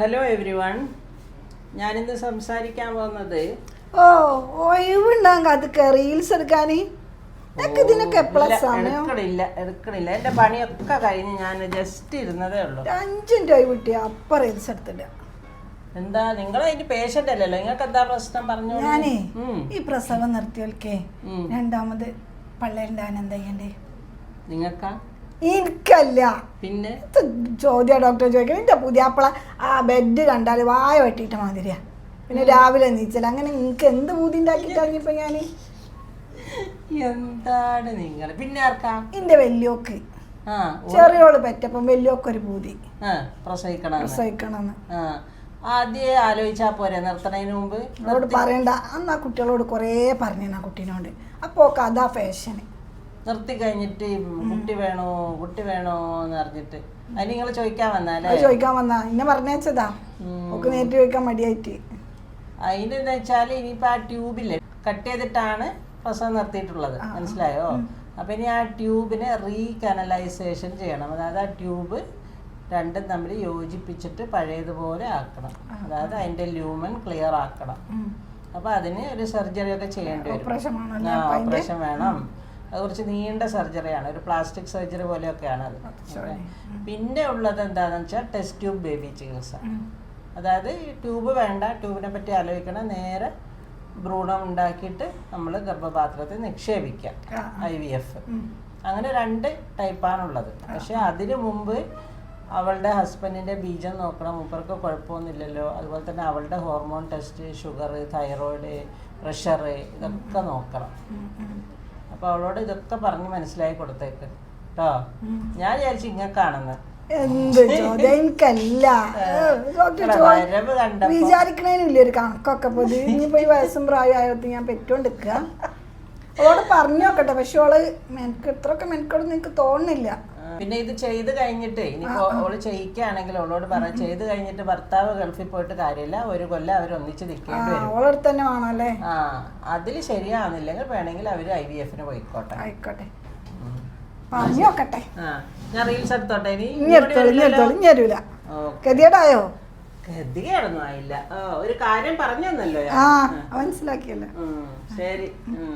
Hello every one ഞാനിന്ന് സംസാരിക്കാൻ പോകുന്നത് ഓ ഒഴിവുണ്ടാകും അതൊക്കെ റീൽസ് എടുക്കാന്? എനിക്ക് ഇതിനൊക്കെ എപ്പോഴാ സമയം? എടുക്കണില്ല എടുക്കണില്ല. എന്റെ പണിയൊക്കെ കഴിഞ്ഞ് ഞാൻ ജസ്റ്റ് ഇരുന്നതേ ഉള്ളൂ. അഞ്ചിന്റെ ഒഴിവ് കിട്ടിയ അപ്പൊ റീൽസ് എടുത്തില്ല എന്താ നിങ്ങൾ അതിന്റെ പേഷ്യന്റ് അല്ലല്ലോ. നിങ്ങൾക്ക് എന്താ പ്രശ്നം പറഞ്ഞു ഞാനേ ഈ പ്രസവം നിർത്തിയോൽക്കേ. രണ്ടാമത് എന്താ ചെയ്യണ്ടേ നിങ്ങൾക്കാ? എനിക്കല്ല. പിന്നെ? ചോദ്യ ഡോക്ടർ ചോദിക്കണം എന്റെ പുതിയാപ്പള ആ ബെഡ് കണ്ടാൽ വായ വെട്ടിയിട്ട മാതിരിയാ. പിന്നെ രാവിലെ നീച്ചല അങ്ങനെ എനിക്ക് എന്ത് ബൂതി ഉണ്ടാക്കിയിട്ടാണിപ്പോ ഞാൻ എന്താണ് നിങ്ങൾ പിന്നെ ആർക്കാ? ആ ഓ- ചെറിയോൾ പെറ്റപ്പം വലിയോക്ക് ഒരു ബൂതി പ്രസവിക്കണം പ്രസവിക്കണമെന്ന് ആദ്യം ആലോചിച്ചാ പോരെ നിർത്തണതിന് മുമ്പ്? അവളോട് പറയണ്ട. അന്ന് ആ കുട്ടികളോട് കുറേ പറഞ്ഞു ആ കുട്ടീനോട്. അപ്പോൾ കഥാ ഫാഷന് നിർത്തി കഴിഞ്ഞിട്ട് കുട്ടി വേണോ കുട്ടി വേണോ എന്ന് പറഞ്ഞിട്ട് അതിന് നിങ്ങൾ ചോദിക്കാൻ വന്നാലേ അത് ചോദിക്കാൻ വന്നാ. ഇന്നെ പറഞ്ഞേച്ചതാ. ഒക്കെ നേരിട്ട് ചോദിക്കാൻ മടിയായിട്ട്. അതിനെന്താ വെച്ചാൽ ഇനിയിപ്പൊ ആ ട്യൂബിൽ കട്ട് ചെയ്തിട്ടാണ് പ്രസവം നിർത്തിയിട്ടുള്ളത്. മനസ്സിലായോ? അപ്പൊ ഇനി ആ ട്യൂബിനെ റീകനലൈസേഷൻ ചെയ്യണം. അതായത് ആ ട്യൂബ് രണ്ടും തമ്മിൽ യോജിപ്പിച്ചിട്ട് പഴയതുപോലെ ആക്കണം. അതായത് അതിന്റെ ലൂമൻ ക്ലിയർ ആക്കണം. അപ്പൊ അതിന് ഒരു സർജറി ഒക്കെ ചെയ്യേണ്ടി വരും. ഓപ്പറേഷൻ വേണം അത് കുറച്ച് നീണ്ട സർജറിയാണ് ഒരു പ്ലാസ്റ്റിക് സർജറി പോലെയൊക്കെയാണ് അത്. പിന്നെ ഉള്ളത് എന്താണെന്ന് വെച്ചാൽ ടെസ്റ്റ് ട്യൂബ് ബേബി ചികിത്സ. അതായത് ഈ ട്യൂബ് വേണ്ട ട്യൂബിനെ പറ്റി ആലോചിക്കണം. നേരെ ഭ്രൂണം ഉണ്ടാക്കിയിട്ട് നമ്മൾ ഗർഭപാത്രത്തിൽ നിക്ഷേപിക്കാം. I V F. അങ്ങനെ രണ്ട് ടൈപ്പാണുള്ളത് പക്ഷെ അതിനു മുമ്പ് അവളുടെ ഹസ്ബൻഡിന്റെ ബീജം നോക്കണം. മൂപ്പർക്ക് കുഴപ്പമൊന്നുമില്ലല്ലോ. അതുപോലെ തന്നെ അവളുടെ hormone test sugar thyroid pressure ഇതൊക്കെ നോക്കണം. അപ്പൊ അവളോട് ഇതൊക്കെ പറഞ്ഞ് മനസ്സിലാക്കി കൊടുത്തേക്ക്. കേട്ടോ ഞാൻ വിചാരിച്ചു ഇങ്ങക്കാണെന്ന്. എന്ത് ചോദ്യം? എനിക്കല്ല. വരവ് കണ്ടപ്പോ വിചാരിക്കണേനില്ല ഒരു കണക്കൊക്കെ? ഇത് ഇനിയിപ്പോ ഈ വയസ്സും പ്രായമായത് ഞാൻ പെറ്റോണ്ടിരിക്കുക അവളോട് പറഞ്ഞു നോക്കട്ടെ. പക്ഷെ അവൾ മെനക്ക് ഇത്രയൊക്കെ മെനക്കെടുന്ന് എനിക്ക് തോന്നുന്നില്ല. പിന്നെ ഇത് ചെയ്ത് കഴിഞ്ഞിട്ട് ഇനിയിപ്പോ ഓൾ ചെയ്യിക്കുകയാണെങ്കിൽ ഓളോട് പറയാം ചെയ്ത് കഴിഞ്ഞിട്ട് ഭർത്താവ് ഗൾഫിൽ പോയിട്ട് കാര്യമില്ല ഒരു കൊല്ലം അവർ ഒന്നിച്ച് നിൽക്കേണ്ടി വരും. തന്നെ വേണമല്ലേ ആ അതിൽ ശരിയാവുന്നില്ലെങ്കിൽ വേണമെങ്കിൽ അവർ ഐ വി എഫിന് പോയിക്കോട്ടെ. ആയിക്കോട്ടെ. ആ ഞാൻ റീൽസ് എടുത്തോട്ടെ? ഇനി ഇനി എടുത്തോളൂ ഇനി എടുത്തോളൂ ഇനി തരൂല ഗതികേടായോ? ഗതികേടൊന്നും ആയില്ല. ഒരു കാര്യം പറഞ്ഞല്ലോ. ആ മനസ്സിലാക്കിയല്ലേ. ശരി. ഉം.